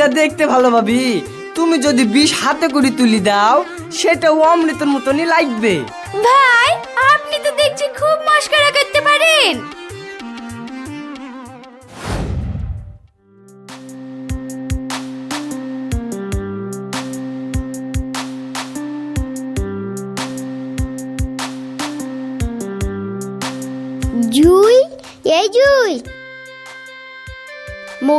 যা দেখতে ভালো ভাবি। তুমি যদি বিষ হাতে করে তুলি দাও সেটা অমৃতের মতনই লাগবে। ভাই, আপনি তো দেখছি খুব মস্করা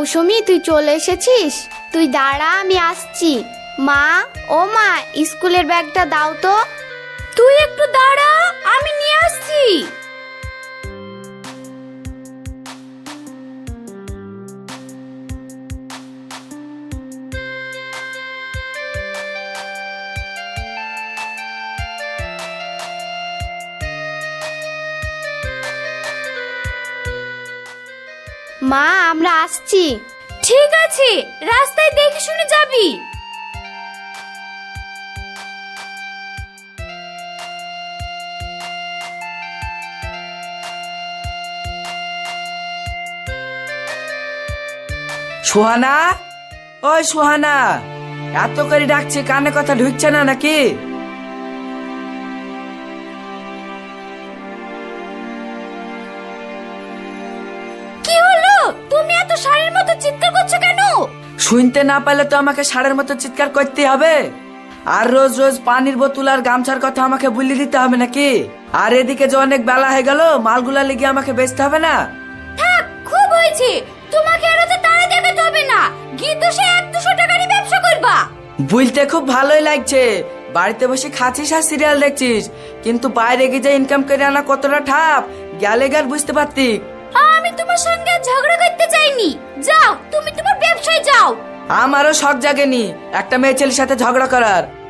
মৌসুমি, তুই চলে এসেছিস? তুই দাঁড়া, আমি আসছি। মা, ও মা, স্কুলের ব্যাগটা দাও তো। তুই একটু দাঁড়া, আমি নিয়ে আসছি। আসছি। ঠিক আছে রাস্তায় দেখে শুনে যাবি। সোহানা ওই সোহানা এত করে ডাকছে কানে কথা ঢুকছে না নাকি? তুমি এত শাড়ির মতো চিৎকার করছ কেন? শুনতে না পারলে তো আমাকে ষাঁড়ের মতো চিৎকার করতে হবে। আর রোজ রোজ পানির বোতল আর গামছার কথা আমাকে বলে দিতে হবে নাকি? আর এদিকে যে অনেক বেলা হয়ে গেল মালগুলা লেগে আমাকে বেচতে হবে না? থাক খুব হয়েছে। তোমাকে আর তো তাড়া দেখাতে হবে না। গিয়ে তো সে এক দুশো টাকারই ব্যবসা করবা। বুঝতে খুব ভালোই লাগছে। বাড়িতে বসে খাচ্ছিস আর সিরিয়াল দেখছিস। কিন্তু বাইরে গিয়ে যে ইনকাম করে আনা কতটা ঠাপ গেলে গেল বুঝতে পারতি? আমি তোমার সঙ্গে ঝগড়া করতে চাইনি। যাও, তুমি তোমার ব্যবসায় যাও। আমারও শখ জাগেনি একটা মেয়ে ছেলের সাথে ঝগড়া করার।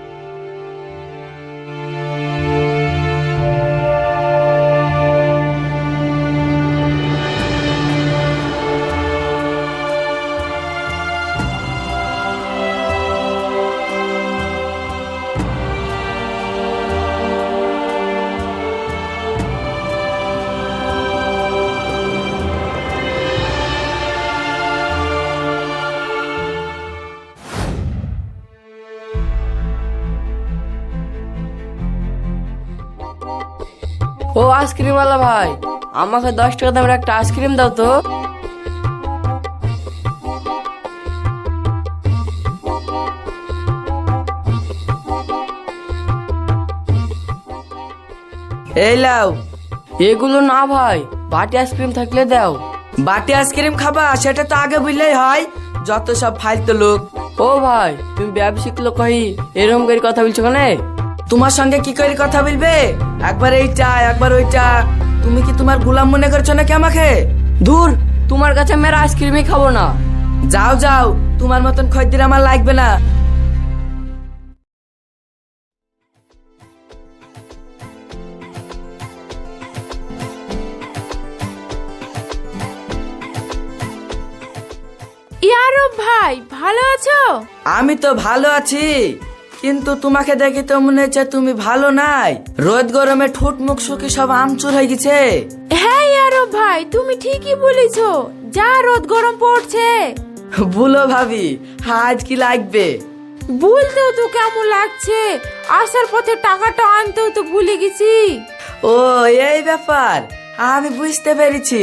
আইসক্রিমওয়ালা ভাই। আমাকে দশ টাকা দামের একটা আইসক্রিম দাও তো। এই লাও এগুলো না ভাই বাটি আইসক্রিম থাকলে দাও। বাটি আইসক্রিম খাবা সেটা তো আগে বুঝলেই হয়। যত সব ফালতু লোক। ও ভাই তুমি ব্যবসায়িক লোক কহি এরকম করে কথা বলছো কেন? তোমার সঙ্গে কি করে কথা বলবে? একবার এই চা একবার ওই চা। তুমি কি তোমার গোলাম মনে করছ নাকি আমাকে? দূর তোমার কাছে আমি আর আইসক্রিমই খাব না। যাও যাও তোমার মতন খদ্দের আমার লাগবে না। ইয়ারো ভাই ভালো আছো? আমি তো ভালো আছি। কিন্তু তোমাকে দেখে তো মনে হচ্ছে তুমি ভালো নাই। রোদ গরমে ঠোঁট মুখ শুকি সব আমচুর হয়ে গেছে। হ্যাঁ ইয়ারো ভাই তুমি ঠিকই বলেছ। যা রোদ গরম পড়ছে। বলো ভাবি আজ কি লাগবে? বলতেও তো কেমন লাগছে। আসার পথে টাকাটা আনতেও তো ভুলে গেছি। ও এই ব্যাপার আমি বুঝতে পেরেছি।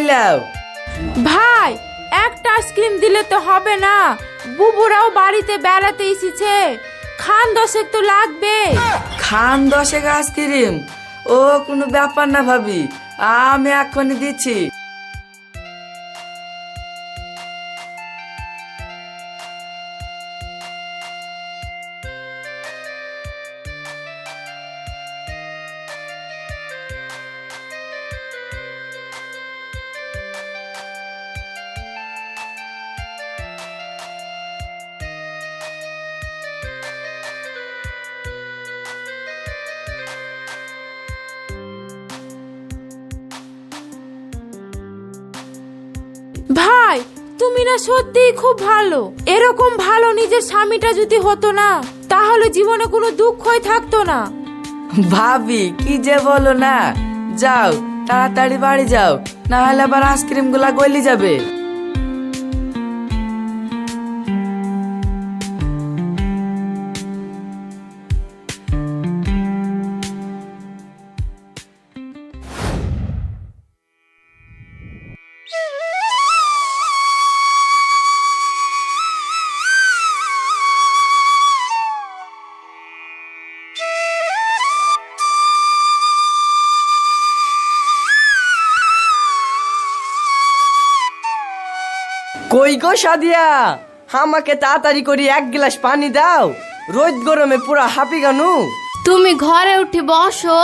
লাও ভাই একটা আইসক্রিম দিলে তো হবে না। বুবুরাও বাড়িতে বেড়াতে এসেছে। খান দশেক তো লাগবে। খান দশেক আইসক্রিম? ও কোনো ব্যাপার না ভাবি। আমি এক্ষুনি দিচ্ছি। তুমি না সত্যিই খুব ভালো। এরকম ভালো নিজের স্বামীটা যদি হতো না, তাহলে জীবনে কোনো দুঃখই থাকতো না। ভাবি, কি যে বলো না? যাও, তাড়াতাড়ি বাড়ি যাও না হলে আবার আইসক্রিমগুলা গলি যাবে। কই গো সাদিয়া? আমাকে তাড়াতাড়ি করি এক গ্লাস পানি দাও। রোদ গরমে পুরা হাঁপি গানু। তুমি ঘরে উঠে বসো,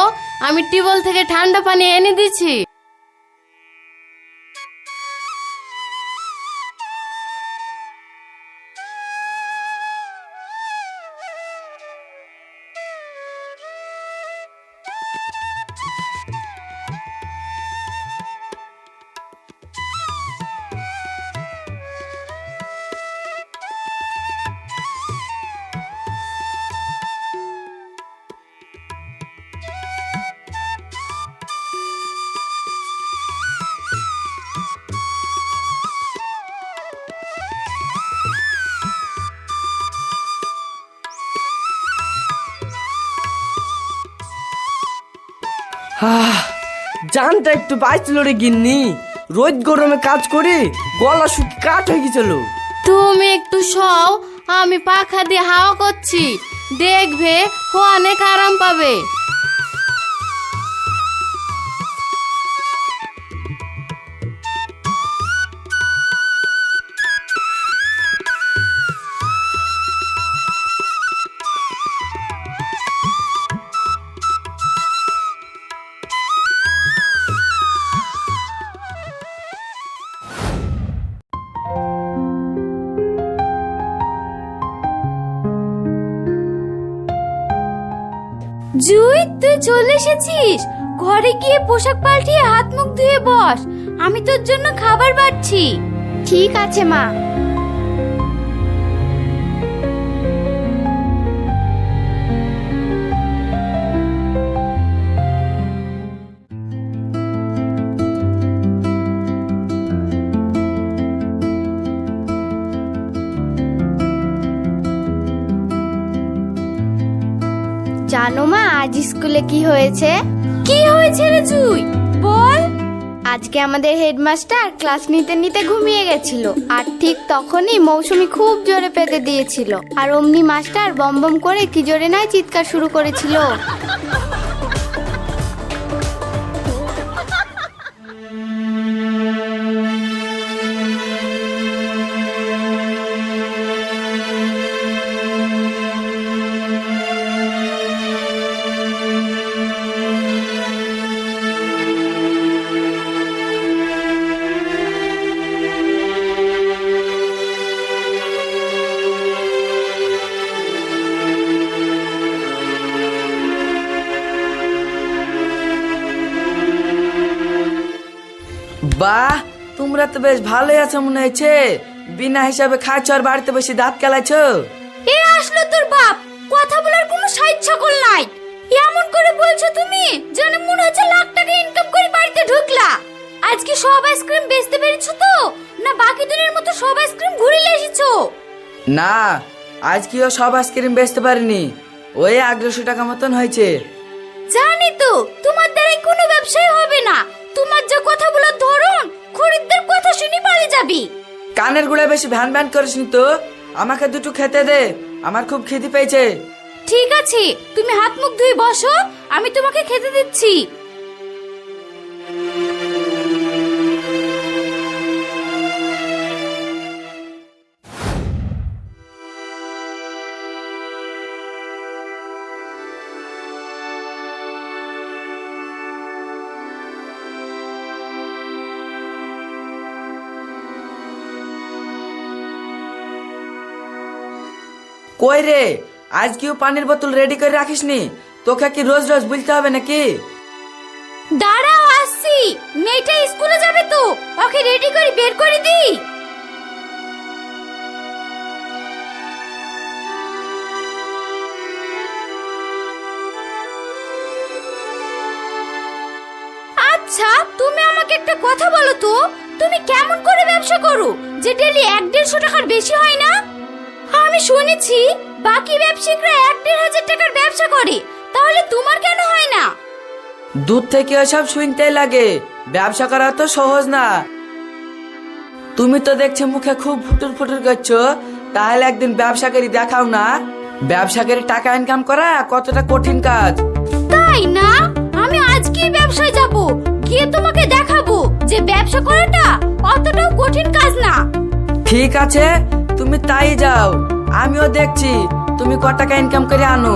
আমি টিউবওয়েল থেকে ঠান্ডা পানি এনে দিচ্ছি জানটা একটু বাইছিল রে গিন্নি। রোজ গরমে কাজ করে গলা শুকি কাঠ হয়ে গেছিল। তুমি একটু সও আমি পাখা দিয়ে হাওয়া করছি। দেখবে অনেক আরাম পাবে। চলে এসেছিস? ঘরে গিয়ে পোশাক পাল্টিয়ে হাত মুখ ধুয়ে বস। আমি তোর জন্য খাবার বাড়ছি। ঠিক আছে, মা। জানো মা আজ স্কুলে কি হয়েছে? কি হয়েছে রে জুই? বল। আজকে আমাদের হেডমাস্টার ক্লাস নিতে নিতে ঘুমিয়ে গেছিল আর ঠিক তখনই মৌসুমি খুব জোরে পেতে দিয়েছিল। আর অমনি মাস্টার বম বম করে কি জোরে নয় চিৎকার শুরু করেছিল। তোমরা তো বেশ ভালোই আছো মনে হয়েছে। বিনা হিসাবে খাচ্ছ আর বাড়িতে বসে দাঁত কেলাছো এ আসলো তোর বাপ। কথা বলার কোনো সাইজ সকল নাই। এমন করে বলছো তুমি যেন মনে হচ্ছে লাখ টাকা ইনকাম করে বাড়িতে ঢুকলা। আজকে সব আইসক্রিম বেচতে পেরেছ তো? না বাকি দিনের মতো সব আইসক্রিম ঘুরে এসেছ? না আজকেও সব আইসক্রিম বেচতে পারিনি। ওই আগ্রশো টাকা মতন হয়েছে। জানি তো তোমার দ্বারাই কোনো ব্যবসায় হবে না। তোমার যা কথা বলার ধরন খরিদ্দার কথা শুনি পারে যাবি। কানেরগুলা বেশি ভ্যান ভ্যান করিসনি তো। আমাকে দুটো খেতে দে। আমার খুব খিদে পেয়েছে। ঠিক আছে তুমি হাত মুখ ধুয়ে বসো আমি তোমাকে খেতে দিচ্ছি। কই রে? আজ কিউ পানির বোতল রেডি করে রাখিস রাখিসনি? তোকে কি রোজ রোজ বুঝতে হবে নাকি? দাঁড়াও, আসছি। মেয়েটা স্কুলে যাবে তো। ওকে রেডি করে বের করে দি আচ্ছা তুমি আমাকে একটা কথা বলো তো। তুমি কেমন করে ব্যবসা করো? যে ডেলি এক দেড়শো টাকার বেশি হয় না? আমি শুনেছি বাকি ব্যবসায়ীরা এক দেড় হাজার টাকার ব্যবসা করে। তাহলে তোমার কেন হয় না? দূর থেকে ওসব শুনতে লাগে। ব্যবসা করা তো সহজ না। তুমি তো দেখছি মুখে খুব ফুটুর ফুটুর করছ। তাহলে একদিন ব্যবসা করি দেখাও না। ব্যবসা করে টাকা ইনকাম করা কতটা কঠিন কাজ। তাই না? আমি আজকে ব্যবসায় যাব। গিয়ে তোমাকে দেখাবো যে ব্যবসা করাটা অতটাও কঠিন কাজ না। ঠিক আছে তুমি তাই যাও। দেখছি তুমি ক টাকা ইনকাম করে আনো।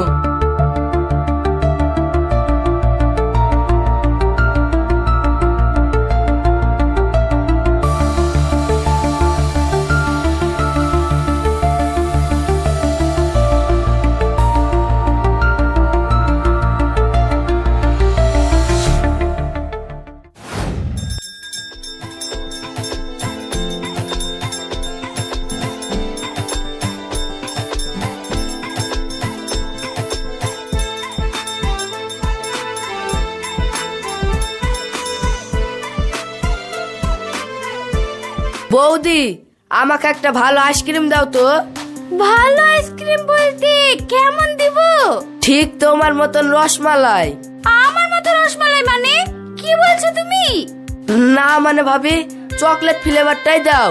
আমাকে একটা ভালো আইসক্রিম দাও তো। ভালো আইসক্রিম বলতে কেমন দিব? ঠিক তোমার মতন রসমালাই। আমার মতো রসমালাই মানে? কি বলছো তুমি? না মানে ভাবি চকলেট ফ্লেভারটাই দাও।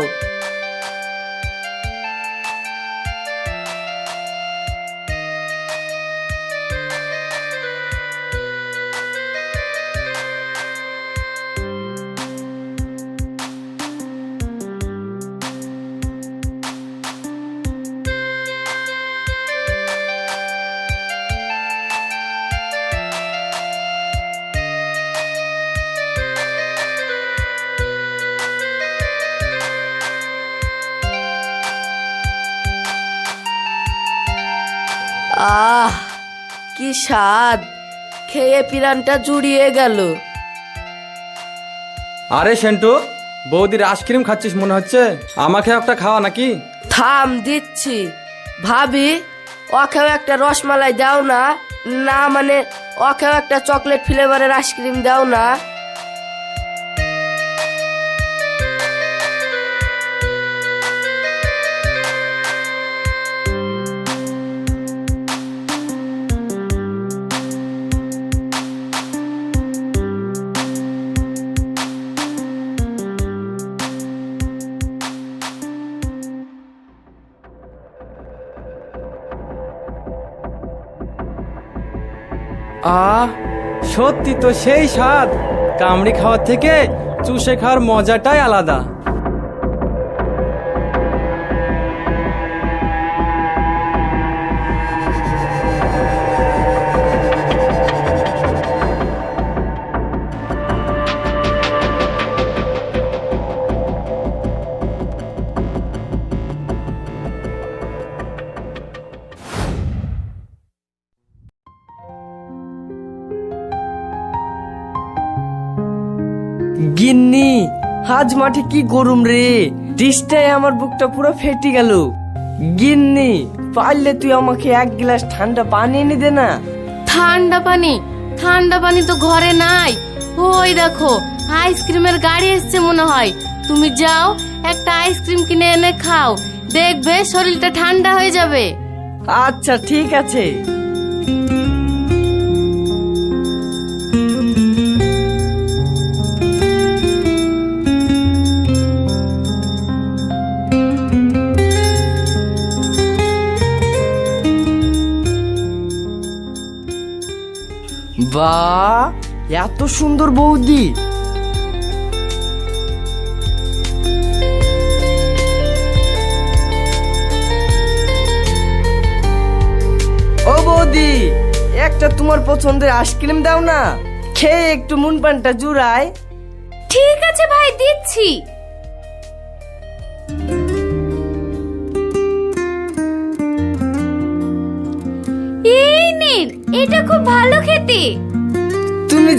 স্বাদ। খেয়ে পিরানটা জুড়িয়ে গেল। আরে সেন্টু বৌদির আইসক্রিম খাচ্ছিস মনে হচ্ছে? আমাকে একটা খাওয়া নাকি? থাম দিচ্ছি। ভাবি ওকেও একটা রসমালাই দাও না। না মানে ওকেও একটা চকলেট ফ্লেভারের আইসক্রিম দাও না। সত্যি তো সেই স্বাদ। কামড়ি খাওয়ার থেকে চুষে খাওয়ার মজাটাই আলাদা। মাঠে কি গরম রে? ডিসটাই আমার বুকটা পুরো ফেটে গেল। গিন্নি পারলে তুই আমাকে এক গ্লাস ঠান্ডা পানি এনে দে না। ঠান্ডা পানি? ঠান্ডা পানি তো ঘরে নাই। ওই দেখো আইসক্রিমের গাড়ি এসছে মনে হয়। তুমি যাও একটা আইসক্রিম কিনে এনে খাও। দেখবে শরীরটা ঠান্ডা হয়ে যাবে। আচ্ছা ঠিক আছে। বা এত সুন্দর বৌদি। ও বৌদি, একটা তোমার পছন্দের আইসক্রিম দাও না। খেয়ে একটু মন পানটা জুড়ায় ঠিক আছে ভাই, দিচ্ছি।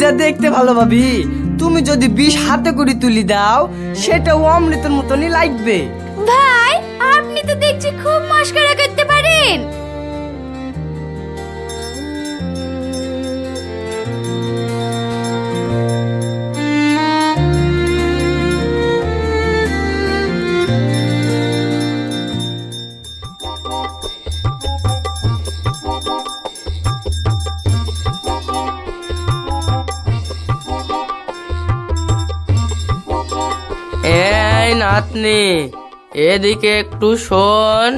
যা দেখতে ভালো ভাবি। তুমি যদি বিষ হাতে করে তুলি দাও সেটা অমৃতের মতনই লাগবে। ভাই, আপনি তো দেখছি খুব মস্করা করতে পারেন। নাতনি এদিকে একটু শোন।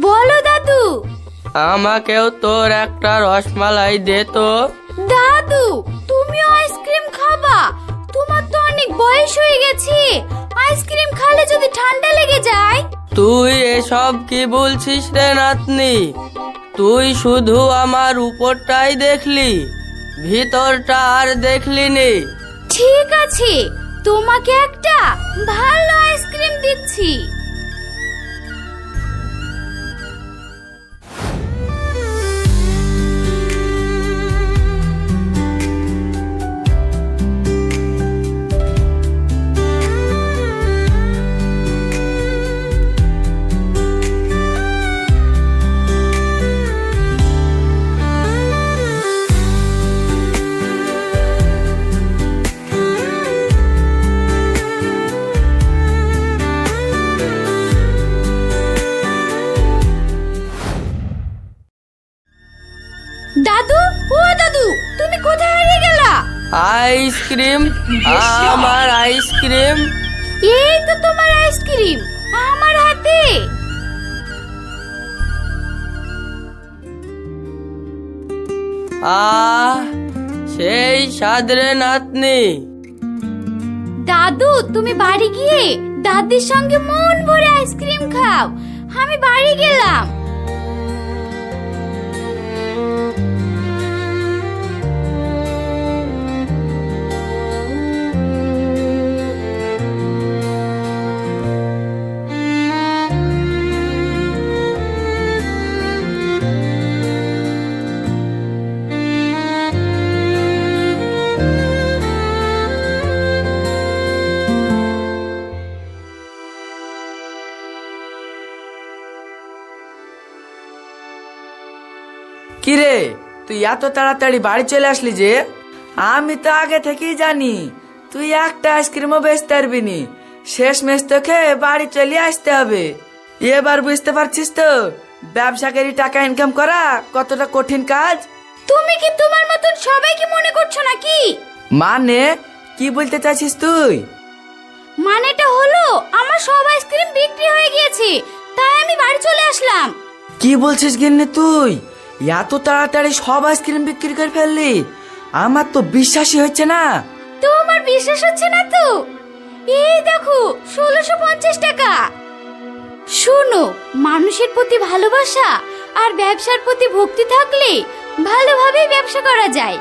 বলো দাদু। আমাকেও তোর একটা রসমালাই দে তো। দাদু তুমিও আইসক্রিম খাবা। তোমার তো অনেক বয়স হয়ে গেছে। আইসক্রিম খেলে যদি ঠান্ডা লেগে যায়? তুই এসব কি বলছিস রে নাতনি? তুই শুধু আমার উপরটাই দেখলি ভিতরটা আর দেখলি নি। ঠিক আছে। তোমাকে একটা ভালো আইসক্রিম দিচ্ছি। আইসক্রিম? আমার আইসক্রিম। এই তো তোমার আইসক্রিম আমার হাতে। আহ সেই সাদরে নাতনি। দাদু তুমি বাড়ি গিয়ে দাদির সঙ্গে মন ভরে আইসক্রিম খাও। আমি বাড়ি গেলাম। কিরে তুই এত তাড়াতাড়ি বাড়ি চলে আসলি যে? আমি তো আগে থেকেই জানি তুই একটা আইসক্রিমও বেচতে পারবি নি। শেষ মেশ তোকে বাড়ি চলে আসতে হবে। এবার বুঝতে পারছিস তো ব্যবসাকারী টাকা ইনকাম করা কতটা কঠিন কাজ? তুমি কি তোমার মতন সবাইকে মনে করছ নাকি? মানে কি বলতে চাইছিস তুই? মানেটা হলো আমার সব আইসক্রিম বিক্রি হয়ে গিয়েছে তাই আমি বাড়ি চলে আসলাম। কি বলছিস গিন্নি তুই? এত তাড়াতাড়ি সব আইসক্রিম বিক্রি করে ফেললি। আমার তো বিশ্বাসই হচ্ছে না। তোমার বিশ্বাস হচ্ছে না তো? এই দেখো, ষোলোশো পঞ্চাশ টাকা। শোনো, মানুষের প্রতি ভালোবাসা আর ব্যবসার প্রতি ভক্তি থাকলে ভালোভাবেই ব্যবসা করা যায়।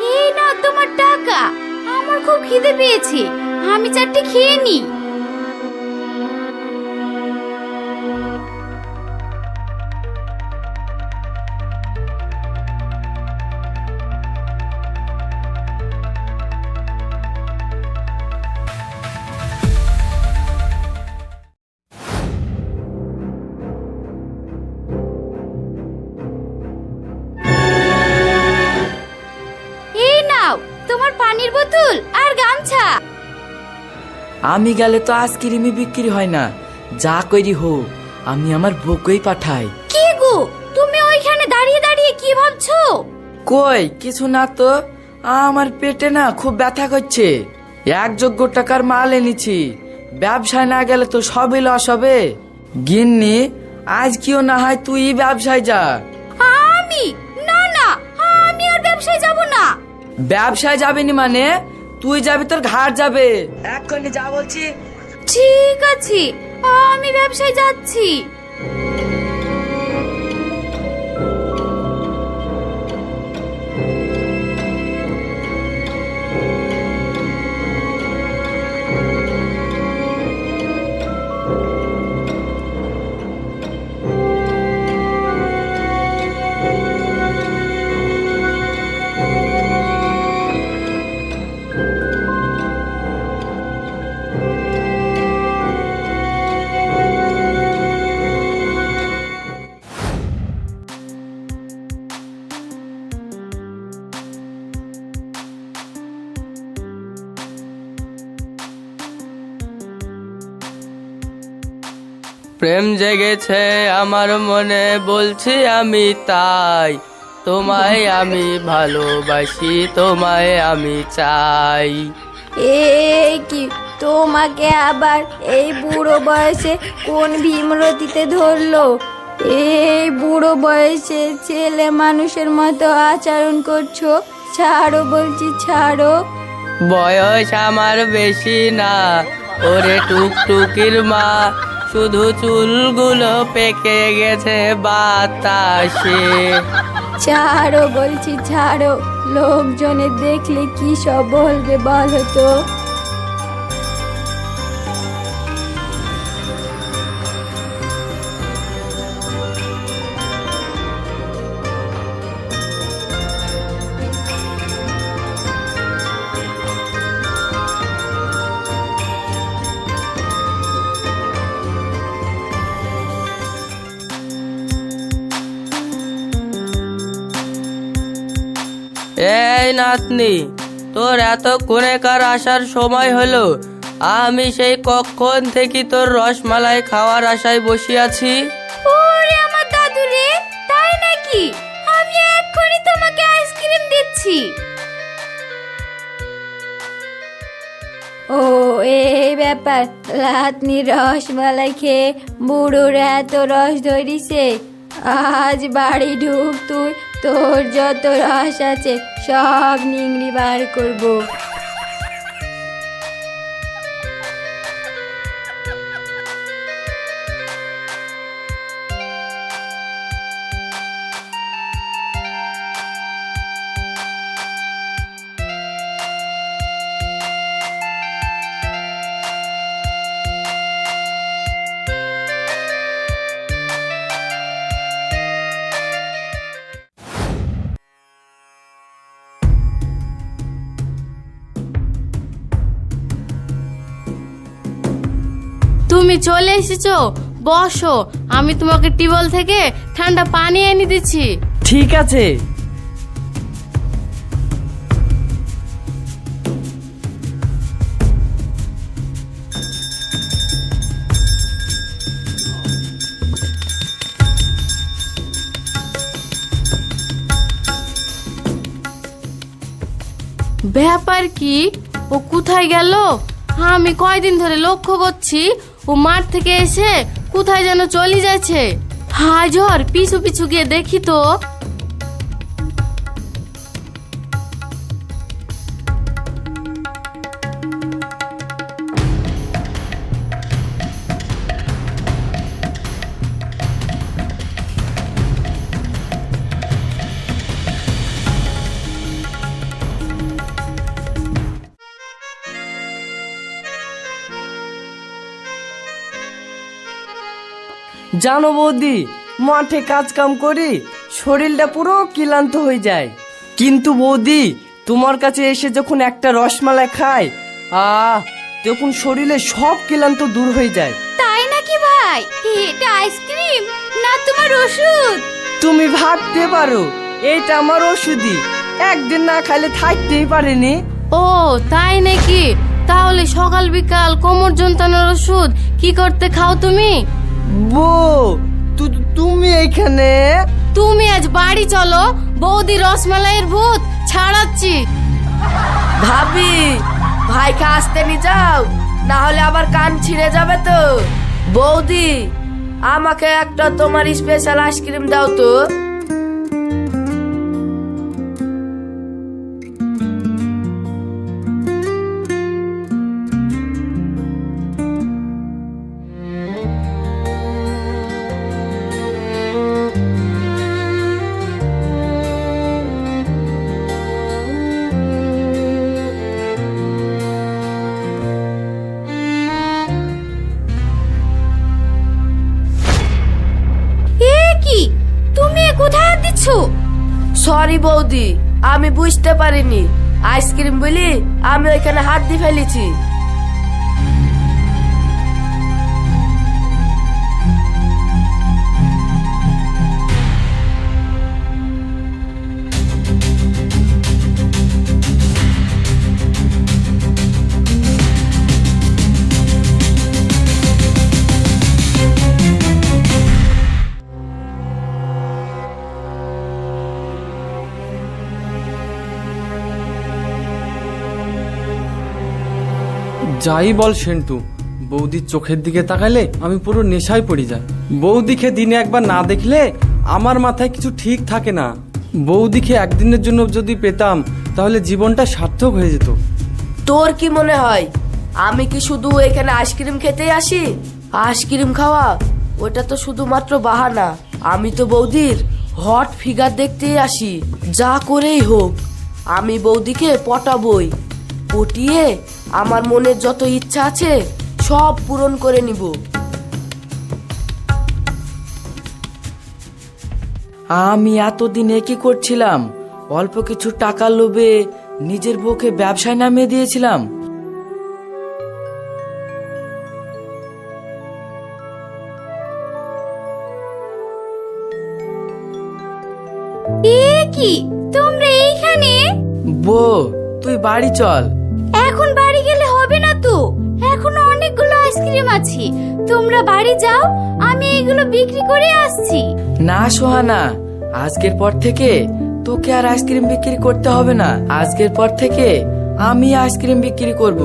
এই না তোমার টাকা। আমার খুব খিদে পেয়েছে। আমি চারটে খেয়ে নিই। আমি গেলে তো আইসক্রিমই বিক্রি হয় না। যা করি হোক আমি আমার বউকেই পাঠাই। কি গো? তুমি ওইখানে দাঁড়িয়ে দাঁড়িয়ে কি ভাবছ? কই কিছু না তো। আমার পেটে না খুব ব্যথা করছে। এক যোগ্য টাকার মাল এনেছি। ব্যবসায় না গেলে তো সবই লস হবে। গিন্নি আজ কিও না হয় তুই ব্যবসায় যা। আমি? না না আমি আর ব্যবসায় যাব না। ব্যবসায় যাবেনি মানে? তুই যাবি তোর ঘাট যাবে। এক্ষুনি যা বলছি। ঠিক আছে আমি ব্যবসায় যাচ্ছি। প্রেম জেগেছে আমার মনে বলছি আমি তাই। তোমায় আমি ভালোবাসি তোমায় আমি চাই। এই কি? তোমাকে আবার এই বুড়ো বয়সে কোন ভীমরতিতে ধরলো? এই বুড়ো বয়সে ছেলে মানুষের মতো আচরণ করছ? ছাড়ো বলছি ছাড়ো। বয়স আমার বেশি না ওরে টুকটুকির মা। শুধু চুলগুলো পেকে গেছে বাতাসে। ছাড়ো বলছি, ছাড়ো। লোকজনে দেখলে কি সব বলবে বলো তো? নাতনি, তোর এতক্ষণে কার আসার সময় হলো, আমি সেই কখন থেকে তোর রসমালাই খাওয়ার আশায় বসিয়াছি ওরে আমার দাদু রে, তাই নাকি? আমি এক্ষুনি তোমাকে আইসক্রিম দিচ্ছি। ও, এই ব্যাপার লাতনি রসমালাই খেয়ে বুড়োর এত রস ধরিছে। আজ বাড়ি ঢুক তুই তোর যত রস আছে সব নিংড়ি বার করব। চলে এসেছ? বসো আমি তোমাকে টিউবওয়েল থেকে ঠান্ডা পানি এনে দিচ্ছি। ঠিক আছে। ব্যাপার কি? ও কোথায় গেল? আমি কয়দিন ধরে লক্ষ্য করছি ও মাঠ থেকে এসে কোথায় যেন চলে যাচ্ছে। হাজর পিছু পিছু গিয়ে দেখি তো। জানো বৌদি মাঠে কাজ কাম করি শরীরটা পুরো ক্লান্ত হয়ে যায়। কিন্তু বৌদি তোমার কাছে এসে যখন একটা রসমালাই খাই আহ তখন শরীরে সব ক্লান্ত দূর হয়ে যায়। তাই নাকি ভাই? এটা আইসক্রিম না তোমার ওষুধ? তুমি ভাবতে পারো এটা আমার ওষুধই। একদিন না খাইলে থাকতেই পারেনি। ও তাই নাকি? তাহলে সকাল বিকাল কোমর যন্ত্রণার ওষুধ কি করতে খাও তুমি? বউ তু- তুমি এইখানে? তুমি আজ বাড়ি চলো বৌদি রসমালাইয়ের ভূত ছাড়াচ্ছি। ভাবি ভাইকে আসতে নি যাও না হলে আবার কান ছিঁড়ে যাবে তো। বৌদি আমাকে একটা তোমার স্পেশাল আইসক্রিম দাও তো। আমি বুঝতে পারিনি। আইসক্রিম বলি আমি ওইখানে হাত দিয়ে ফেলেছি। যাই বল সেন্টু, বৌদির চোখের দিকে তাকালে আমি পুরো নেশায় পড়ে যাই। বৌদিকে দিনে একবার না দেখলে আমার মাথায় কিছু ঠিক থাকে না। বৌদিকে একদিনের জন্য যদি পেতাম, তাহলে জীবনটা সার্থক হয়ে যেত। তোর কি মনে হয়? আমি কি শুধু এখানে আইসক্রিম খেতেই আসি? আইসক্রিম খাওয়া, ওটা তো শুধুমাত্র বাহানা। আমি তো বৌদির হট ফিগার দেখতেই আসি। যা করেই হোক, আমি বৌদিকে পটাবই, পটিয়ে আমার মনের যত ইচ্ছা আছে সব পূরণ করে নিব। আমি এতদিন কি করছিলাম। অল্প কিছু টাকা লোভে নিজের বউকে ব্যবসায় নামিয়ে দিয়েছিলাম। কি? তোমরা এইখানে? বউ তুই বাড়ি চল। আইসক্রিম আছে তোমরা বাড়ি যাও, আমি এগুলো বিক্রি করে আসছি। না, সোহানা, আজকের পর থেকে তোকে আর আইসক্রিম বিক্রি করতে হবে না। আজকের পর থেকে আমি আইসক্রিম বিক্রি করব।